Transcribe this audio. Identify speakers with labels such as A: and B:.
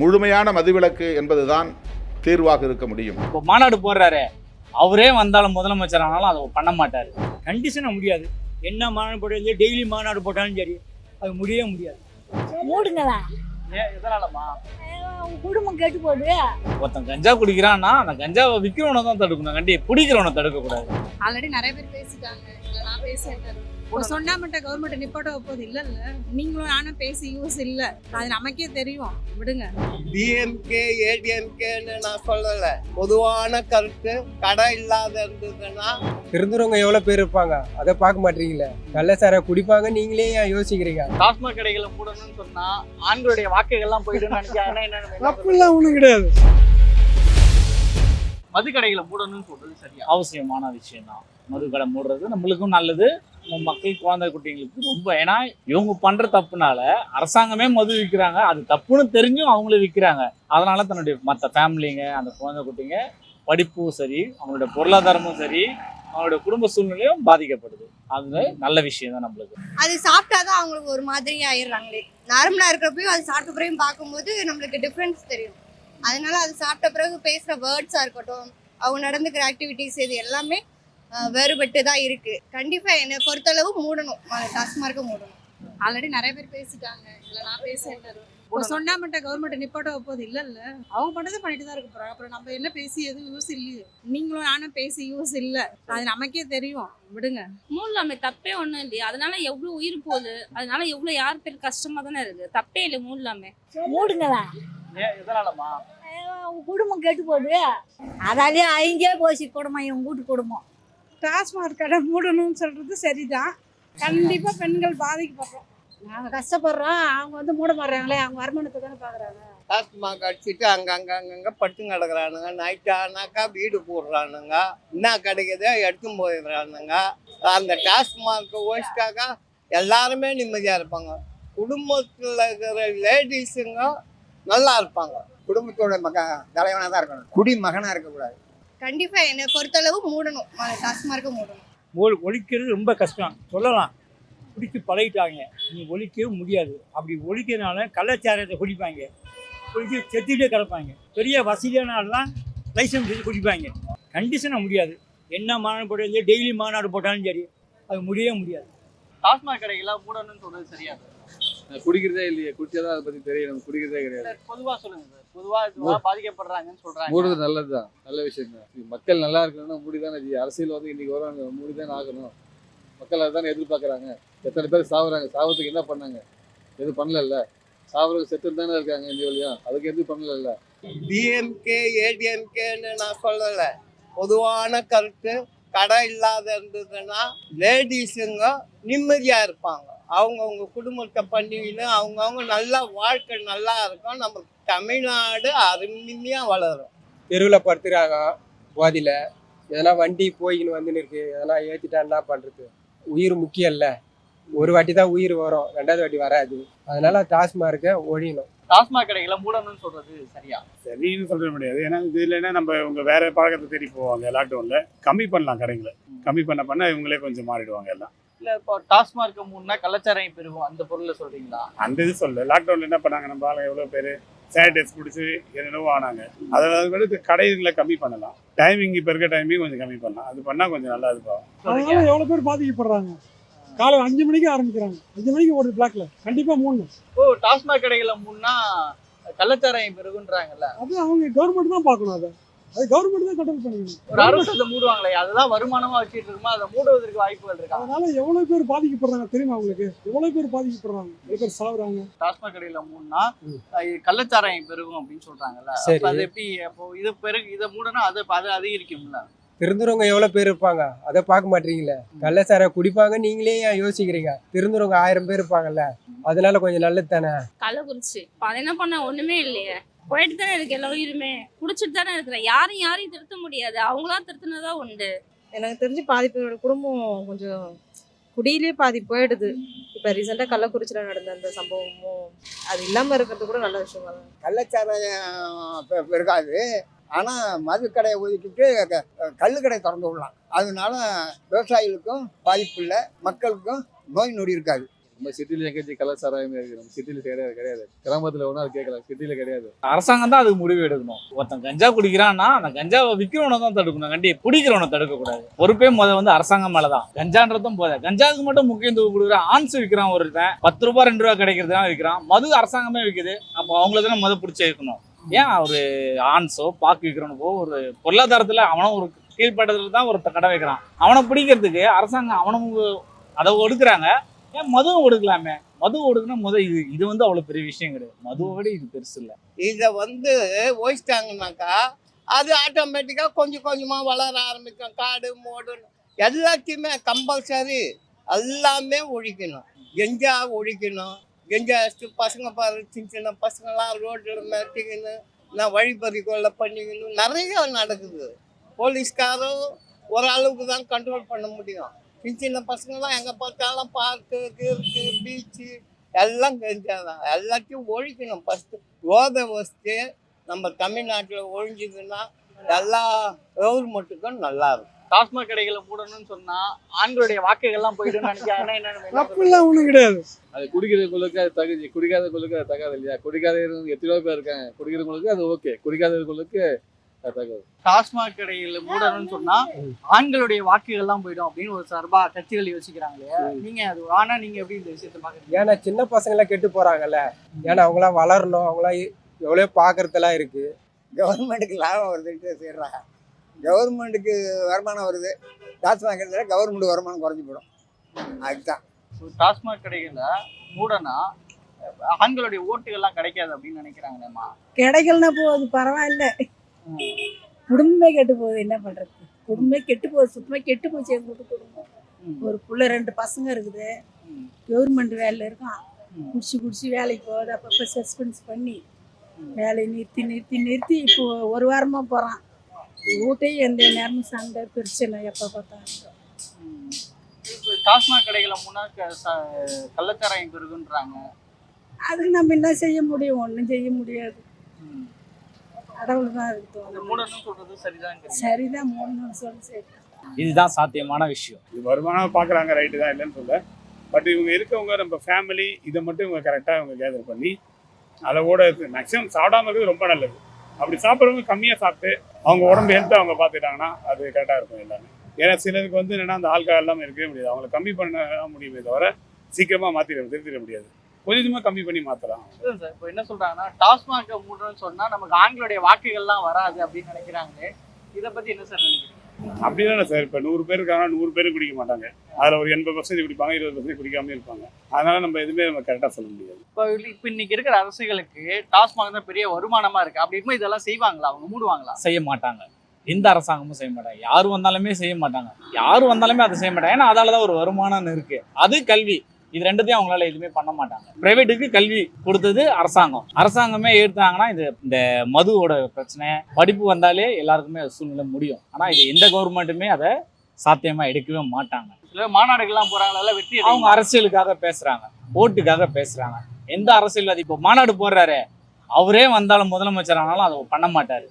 A: முழுமையான மதுவிலக்கு என்பதுதான் தீர்வாக இருக்க முடியும்.
B: இப்போ மாநாடு போடுறாரு அவரே வந்தாலும் முதலமைச்சர் ஆனாலும் அதை பண்ண மாட்டார்.
C: கண்டிஷனாக முடியாது. என்ன மாநாடு போட்டாலும் டெய்லி மாநாடு போட்டாலும் சரி அது முடியவே முடியாது.
D: மூடுங்களா?
B: ஏன் எதனாலமா
D: உங்க குடும்பம் கெட்டு போகுது
B: ஒருத்தன் கஞ்சா குடிக்கிறான்னா அந்த கஞ்சாவை விற்கிறவனை தான் தடுக்கணும். கண்டி குடிக்கிறவனை தடுக்கக்கூடாது.
E: ஆல்ரெடி நிறைய பேர் பேசிட்டாங்க. நான் சொன்னா மட்டும் கவர்மெண்ட் நிப்பாட்ட வைப்பது இல்லைல்ல. நீங்களும் நானும் பேசி யூஸ் இல்ல. அது நமக்கே தெரியும். விடுங்க.
F: டிஎம்கே ஏடிஎம்கேன்னு நான் சொல்லலை. பொதுவான கருத்து கடை இல்லாத இருந்ததுன்னா
G: திருந்துறவங்க எவ்வளோ பேர் இருப்பாங்க? அதை பார்க்க மாட்டீங்களே நல்ல சாரை குடிப்பாங்க நீங்களே ஏன் யோசிக்கிறீங்க?
B: டாஸ்மாக் கடைகளை மூடணும்னு சொன்னா ஆண்களுடைய வாக்குகள்லாம் போயிடும்னு நினைக்கிறாங்கன்னா என்ன
C: அப்படிலாம் ஒன்றும் கிடையாது.
B: மது கடைகளை மூடணும்னு சொல்றது சரியா? அவசியமான விஷயம் தான் மது கடை மூடுறது நம்மளுக்கும் நல்லது நம்ம மக்கள் குழந்தை குட்டிங்களுக்கு ரொம்ப. ஏன்னா இவங்க பண்ற தப்புனால அரசாங்கமே மது விற்கிறாங்க அது தப்புன்னு தெரிஞ்சும் அவங்களே விற்கிறாங்க அதனால தன்னுடைய மற்ற ஃபேமிலிங்க அந்த குழந்தை குட்டிங்க படிப்பும் சரி அவங்களோட பொருளாதாரமும் சரி அவங்களோட குடும்ப சூழ்நிலையும் பாதிக்கப்படுது. அது நல்ல விஷயம் தான் நம்மளுக்கு.
H: அது சாப்பிட்டாதான் அவங்களுக்கு ஒரு மாதிரி ஆயிடுறாங்களே நார்மலா இருக்கிறப்பையும் அது சாப்பிட்ட பிறகு பார்க்கும்போது நம்மளுக்கு டிஃப்ரென்ஸ் தெரியும். அதனால அது சாப்பிட்ட பிறகு பேசுற வேர்ட்ஸா இருக்கட்டும் அவங்க நடந்துக்கிற ஆக்டிவிட்டிஸ் இது எல்லாமே வேறுபட்டு தான் இருக்கு. கண்டிப்பா என்னை பொறுத்தளவு மூடணும். டாஸ்மார்க்க மூடணும்.
E: ஆல்ரெடி நிறைய பேர் பேசிட்டாங்க. இல்ல நான் பேசுறேன் சொன்னா மட்டும் கவர்மெண்ட் நிப்பாட்ட வைப்பது இல்லைல்ல அவங்க பண்ணதை பண்ணிட்டு தான் இருக்க போறாங்க. அப்புறம் நம்ம என்ன பேசி எதுவும் யூஸ் இல்லையே நீங்களும் நானும் பேசி யூஸ் இல்ல. அது நமக்கே தெரியும். விடுங்க.
I: மூடலாமே தப்பே ஒன்றும் இல்லையா. அதனால எவ்வளோ உயிர் போகுது? அதனால எவ்வளோ யார் பேர் கஷ்டமா தானே இருக்கு? தப்பே இல்லை மூடலாமே.
D: மூடுங்களா உங்க குடும்பம் கெட்டு போகுது. அதாலேயே அழிஞ்சே போச்சு குடும்பம் இவங்க வீட்டு குடும்பம்.
E: டாஸ்மாக் கடை மூடணும்னு சொல்றது சரிதான். கண்டிப்பா பெண்கள் பாதிக்கப்படுறோம்.
D: நாங்கள் கஷ்டப்படுறோம். அவங்க வந்து மூட மாட்டாங்களே அவங்க வருமானத்தை தானே பார்க்குறாங்க
F: டாஸ்மாக் அடிச்சுட்டு அங்கங்க அங்கங்க படுத்து கிடக்குறானுங்க நைட் ஆனாக்கா வீடு போடுறானுங்க. என்ன கிடைக்குதோ எடுத்துன்னு போயிடுறானுங்க. அந்த டாஸ்மாக் ஓடிச்சிட்டாக்கா எல்லாருமே நிம்மதியாக இருப்பாங்க. குடும்பத்தில் இருக்கிற லேடிஸுங்க நல்லா இருப்பாங்க.
J: குடும்பத்தோட மக தலைவனாக தான் இருக்கணும். குடி மகனாக இருக்கக்கூடாது.
H: கண்டிப்பா என்னை பொறுத்தளவு மூடணும். டாஸ்மார்க்க மூடணும்.
C: ஒ- ஒழிக்கிறது ரொம்ப கஷ்டம். சொல்லலாம். குடிச்சு பழகிட்டாங்க. நீ ஒழிக்கவே முடியாது. அப்படி ஒழிக்கிறதுனால கள்ளச்சாரத்தை குடிப்பாங்க. குடிச்சு செத்துட்டே கிடப்பாங்க. பெரிய வசதியான ஆள்லாம் லைசன்ஸ் எடுத்து குடிப்பாங்க. கண்டிஷனாக முடியாது. என்ன மாநாடு போட்டாலும் டெய்லி மாநாடு போட்டாலும் சரி அது முடியவே முடியாது.
B: டாஸ்மாக் கடைகளை மூடணும்னு சொல்றது சரியா?
K: குடிக்கிறதே இல்லையே குடிச்சாதான் அதை பத்தி நம்ம குடிக்கிறதே கிடையாது.
B: பொதுவா சொல்லுங்க சார். பொதுவா பாதிக்கப்படுறாங்கன்னு சொல்றாங்க.
K: மூடுறது நல்லதுதான். நல்ல விஷயம் தான். மக்கள் நல்லா இருக்கணும்னா மூடி தானே அரசியல் வந்து இன்னைக்கு வராங்க மூடி தானே ஆகணும். மக்கள் அதானே எதிர்பார்க்கறாங்க. எத்தனை பேர் சாவுறாங்க? சாவத்துக்கு என்ன பண்ணாங்க? எதுவும் பண்ணல சாவுறதுக்கு செத்து தானே இருக்காங்க இந்த வழியா. அதுக்கு எதுவும் பண்ணல
F: டிஎம்கே ஏடிஎம்கேன்னு நான் சொல்லலை. பொதுவான கருத்து கடை இல்லாத இருந்ததுன்னா லேடிஸுங்க நிம்மதியாக இருப்பாங்க. அவங்கவுங்க குடும்பத்தை பண்ணிக்கின்னு அவங்கவுங்க நல்லா வாழ்க்கை நல்லா இருக்கும். நம்ம தமிழ்நாடு அருமையாக வளரும்.
G: தெருவில் படுத்துறாங்க போதியில் எதனா வண்டி போய்கின்னு வந்துன்னு இருக்கு. எதனா ஏற்றிட்டா என்ன பண்ணுறது உயிர் முக்கியம் இல்லை. ஒரு வாட்டி தான் உயிர் வரும். ரெண்டாவது வாட்டி வராது. அதனால டாஸ்மார்க்கை ஒழியணும்.
B: டாஸ்மாக் கடைகளை மூடணும்னு சொல்றது சரியா?
L: சரின்னு சொல்ல முடியாது. ஏன்னா இது இல்லைன்னா நம்ம இவங்க வேற பழக்கத்தை தேடி போவாங்க லாக்டவுன்ல கம்மி பண்ணலாம் கடைங்களை கம்மி பண்ண பண்ண இவங்களே கொஞ்சம் மாறிடுவாங்க எல்லாம்.
B: இல்ல இப்போ டாஸ்மார்க் மூடனா கள்ளச்சாராயம் பெருகும் அந்த பொருளை சொல்றீங்களா?
L: அந்த இது சொல்ல லாக்டவுன்ல என்ன பண்ணாங்க? நம்ம ஆளுங்க எவ்வளோ பேர் சானிடைஸ் குடிச்சு என்னென்னவோ ஆனாங்க. அதை வந்து கடைகளை கம்மி பண்ணலாம். டைமிங் இப்போ இருக்க டைமிங் கொஞ்சம் கம்மி பண்ணலாம். அது பண்ணால் கொஞ்சம் நல்லா இருக்கும்.
C: அதனால எவ்வளோ பேர் பாதிக்கப்படுறாங்க? காலை அஞ்சு மணிக்கு ஆரம்பிக்கிறாங்க. அஞ்சு மணிக்கு ஓடுது பிளாக்ல கண்டிப்பாக மூணு.
B: ஓ டாஸ்மாக் கடைகளை மூடனா கள்ளச்சாராயம் பெருகுன்றாங்கல்ல
C: அது அவங்க கவர்மெண்ட் தான் பார்க்கணும் அதை. அது கவர்மெண்ட் தான் கண்ட்ரோல் பண்ணணும்
B: ஒரு அரசு அதை மூடுவாங்களே அதெல்லாம் வருமானமா வச்சுட்டு இருக்குமா? அதை மூடுவதற்கு வாய்ப்புகள் இருக்கா?
C: அதனால எவ்வளவு பேர் பாதிக்கப்படுறாங்க தெரியுமா உங்களுக்கு? எவ்வளவு பேர் பாதிக்கப்படுறாங்க? எவ்வளவு பேர் சாகுறாங்க
B: டாஸ்மாக் கடையில மூடனா அஹ் கள்ளச்சாராயம் பெருகும் அப்படின்னு சொல்றாங்கல்ல. அது எப்படி அப்போ இது பெருகு இதை மூடனா அது அது அதிகரிக்கும்ல?
G: திருந்துறவங்க எவ்வளோ பேர் இருப்பாங்க? அதை பார்க்க மாட்டீங்களே. நல்ல சாரை குடிப்பாங்க நீங்களே ஏன் யோசிக்கிறீங்க? திருந்துறவங்க ஆயிரம் பேர் இருப்பாங்கல்ல. அதனால கொஞ்சம் நல்லது தானே?
I: கள்ளக்குறிச்சி. இப்போ அது என்ன பண்ண ஒண்ணுமே இல்லையே. போயிட்டு தானே இருக்கு எல்லா உயிருமே குடிச்சிட்டு தானே இருக்கிறேன். யாரும் யாரையும் திருத்த முடியாது. அவங்களா திருத்தினதா உண்டு.
E: எனக்கு தெரிஞ்சு பாதி பேரோட குடும்பம் கொஞ்சம் குடியிலே பாதி போயிடுது. இப்போ ரீசெண்டாக கள்ளக்குறிச்சியில் நடந்த அந்த சம்பவமும் அது இல்லாமல் இருக்கிறது கூட நல்ல விஷயம் தான்
J: கள்ளச்சாராயம் பெருகாது ஆனால் மது கடையை ஒதுக்கிட்டு க- கள்ளு கடை திறந்து விடலாம். அதனால விவசாயிகளுக்கும் பாதிப்பு இல்லை. மக்களுக்கும் நோய் நொடி இருக்காது.
K: நம்ம சிட்டில எங்கேயாச்சும் கலர் சாராயமே இருக்கு. நம்ம சிட்டில கிடையாது கிடையாது. கிராமத்துல ஒன்றா கேட்கலாம். சிட்டில கிடையாது.
B: அரசாங்கம் தான் அதுக்கு முடிவு எடுக்கணும். ஒருத்தன் கஞ்சா குடிக்கிறான்னா அந்த கஞ்சாவை விற்கிறவனை தான் தடுக்கணும். கண்டி பிடிக்கிறவனை தடுக்கக்கூடாது. பொறுப்பே முதல் வந்து அரசாங்கம் மேலே தான் கஞ்சான்றதும் போத கஞ்சாவுக்கு மட்டும் முக்கியத்துவம் கொடுக்குற ஆன்ஸ் விற்கிறான் ஒருத்தன். பத்து ரூபா ரெண்டு ரூபா கிடைக்கிறதுலாம் விற்கிறான் மது அரசாங்கமே விற்குது அப்போ அவங்கள தானே மது பிடிச்சி வைக்கணும் ஏன் ஒரு ஆன்ஸோ பாக்கு விற்கிறவனுக்கோ ஒரு பொருளாதாரத்தில் அவனும் ஒரு கீழ்பட்டத்தில் தான் ஒருத்த கடை வைக்கிறான். அவனை பிடிக்கிறதுக்கு அரசாங்கம் அவனும் அதை ஒடுக்குறாங்க. ஏன் மதுவும் ஒடுக்கலாமே? மது ஒடுக்குனா முத இது இது வந்து அவ்வளோ பெரிய விஷயம் கிடையாது. மதுவை விட இது பெருசு இல்லை.
F: இதை வந்து ஓய்ச்சிட்டாங்கனாக்கா அது ஆட்டோமேட்டிக்காக கொஞ்சம் கொஞ்சமாக வளர ஆரம்பிக்கும். காடு மோடு எல்லாத்தையுமே கம்பல்சரி எல்லாமே ஒழிக்கணும். கெஞ்சா ஒழிக்கணும். கெஞ்சா பசங்க பாரு சின்ன சின்ன பசங்களாம் ரோட்டில் மிரட்டிக்கின்னு நான் வழிப்பறி கொள்ள பண்ணிக்கணும் நிறைய நடக்குது. போலீஸ்காரும் ஓரளவுக்கு தான் கண்ட்ரோல் பண்ண முடியும். சின்ன சின்ன பசங்களாம் எங்கே பார்த்தாலும் பார்க்கு கீர்க்கு பீச்சு எல்லாம் கெஞ்சாதான் எல்லாத்தையும் ஒழிக்கணும் ஃபஸ்ட்டு போதை வஸ்து நம்ம தமிழ்நாட்டில் ஒழிஞ்சுதுன்னா எல்லா கவர்மெண்ட்டுக்கும் நல்லா இருக்கும்.
M: டாஸ்மாக் கடைகளை மூடணும்னு சொன்னா ஆண்களுடைய வாக்குகள்லாம் என்ன
G: அப்படிலாம் ஒன்றும் கிடையாது.
K: அது குடிக்கிறவங்களுக்கு அது தகுதி குடிக்காதவங்களுக்கு அது தகாது இல்லையா? குடிக்காதவங்க எத்தனையோ பேர் இருக்காங்க. குடிக்கிறவங்களுக்கு அது ஓகே குடிக்காதவங்களுக்கு
M: டாஸ்மாக் கடைகளை மூடணும்னு சொன்னா ஆண்களுடைய வாக்குகள்லாம் போயிடும் அப்படின்னு ஒரு சார்பா கட்சிகள் யோசிக்கிறாங்களே. நீங்க அது ஆனா நீங்க எப்படி இந்த விஷயத்தை பாக்குறீங்க?
G: ஏன்னா சின்ன பசங்களாம் கெட்டு போறாங்கல்ல. ஏன்னா அவங்களாம் வளரணும். அவங்களாம் எவ்வளோ பார்க்கறதெல்லாம் இருக்கு.
J: கவர்மெண்ட்டுக்கு லாபம் வருதுன்ட்டு செய்கிறாங்க கவர்மெண்ட்டுக்கு வருமானம் வருது. டாஸ்மாக் இடத்துல கவர்மெண்ட் வருமானம் குறைஞ்சி போயிடும் அதுதான்
M: டாஸ்மாக் கடைகளை மூடனா ஆண்களுடைய ஓட்டுகள்லாம் கிடைக்காது அப்படின்னு நினைக்கிறாங்களேம்மா.
D: கிடைக்கலன்னா போகுது பரவாயில்ல. குடும்பமே கெட்டு போகுது என்ன பண்றது குடும்பமே கெட்டு போகுது சுத்தமா கெட்டு போச்சு எங்க வீட்டு குடும்பம். ஒரு புள்ள ரெண்டு பசங்க இருக்குது. கவர்மெண்ட் வேலையில இருக்கான். குடிச்சு குடிச்சு வேலைக்கு போகுது அப்பப்போ சஸ்பென்ஸ் பண்ணி. வேலையை நிறுத்தி நிறுத்தி நிறுத்தி இப்போ ஒரு வாரமா போறான் வீட்டையும் எந்த நேரமும் சண்டை பிரச்சனை எப்போ.
M: இப்ப டாஸ்மாக் கடைகளை முன்னா கள்ளச்சாராயம் பெருகுன்றாங்க
D: அதுக்கு நம்ம என்ன செய்ய முடியும் ஒன்றும் செய்ய முடியாது. கடவுள் தான் இருக்கு
M: சரிதான்
D: சரிதான் மூணு சொல்லி சரி
B: இதுதான் சாத்தியமான விஷயம்.
L: இது வருமானம் பார்க்குறாங்க ரைட்டு தான் இல்லைன்னு சொல்ல பட் இவங்க இருக்கவங்க நம்ம ஃபேமிலி இதை மட்டும் இவங்க கரெக்டாக இவங்க கேதர் பண்ணி அளவோட மேக்ஸிமம் சாப்பிடாம இருக்கிறது ரொம்ப நல்லது. அப்படி சாப்பிட்றவங்க கம்மியாக சாப்பிட்டு அவங்க உடம்பு ஹெல்த்தை அவங்க பார்த்துட்டாங்கன்னா அது கரெக்டாக இருக்கும் எல்லாமே. ஏன்னா சிலருக்கு வந்து என்னன்னா அந்த ஆல்கஹால் எல்லாமே இருக்கவே முடியாது. அவங்களை கம்மி பண்ண முடியுமே தவிர சீக்கிரமாக மாற்றிட திருத்திட முடியாது. கொஞ்சமாக கம்மி பண்ணி மாற்றலாம்
M: இல்ல சார். இப்போ என்ன சொல்றாங்கன்னா டாஸ்மாக மூடணும்னு சொன்னா நமக்கு ஆண்களுடைய வாக்குகள்லாம் வராது அப்படின்னு நினைக்கிறாங்களே இதை பத்தி என்ன சார் நினைக்கிறீங்க?
L: அப்படி தானே சார். இப்போ நூறு பேர் இருக்காங்கன்னா நூறு பேரும் குடிக்க மாட்டாங்க. அதில் ஒரு எண்பது பர்சன்ட் குடிப்பாங்க இருபது பர்சன்ட் குடிக்காம இருப்பாங்க. அதனால நம்ம எதுவுமே நம்ம கரெக்டாக சொல்ல முடியாது.
M: இப்போ இப்போ இன்னைக்கு இருக்கிற அரசுகளுக்கு டாஸ்மாக் தான் பெரிய வருமானமா இருக்கு. அப்படி இருக்கும்போது இதெல்லாம் செய்வாங்களா? அவங்க மூடுவாங்களா?
B: செய்ய மாட்டாங்க. எந்த அரசாங்கமும் செய்ய மாட்டாங்க. யார் வந்தாலுமே செய்ய மாட்டாங்க. யார் வந்தாலுமே அதை செய்ய மாட்டாங்க. ஏன்னா அதால தான் ஒரு வருமானம் இருக்கு. அது கல்வி. இது ரெண்டுத்தையும் அவங்களால எதுவுமே பண்ண மாட்டாங்க. பிரைவேட்டுக்கு கல்வி கொடுத்தது அரசாங்கம். அரசாங்கமே எடுத்தாங்கன்னா இது இந்த மதுவோட பிரச்சனை படிப்பு வந்தாலே எல்லாருக்குமே சூழ்நிலை முடியும். ஆனா இது எந்த கவர்மெண்ட்டுமே அதை சாத்தியமா எடுக்கவே மாட்டாங்க.
M: சில மாநாடுகள்லாம் போறாங்களா வெற்றி
B: அவங்க அரசியலுக்காக பேசுறாங்க ஓட்டுக்காக பேசுறாங்க. எந்த அரசியல்வாதி இப்போ மாநாடு போடுறாரு அவரே வந்தாலும் முதலமைச்சர் ஆனாலும் அதை பண்ண மாட்டாரு.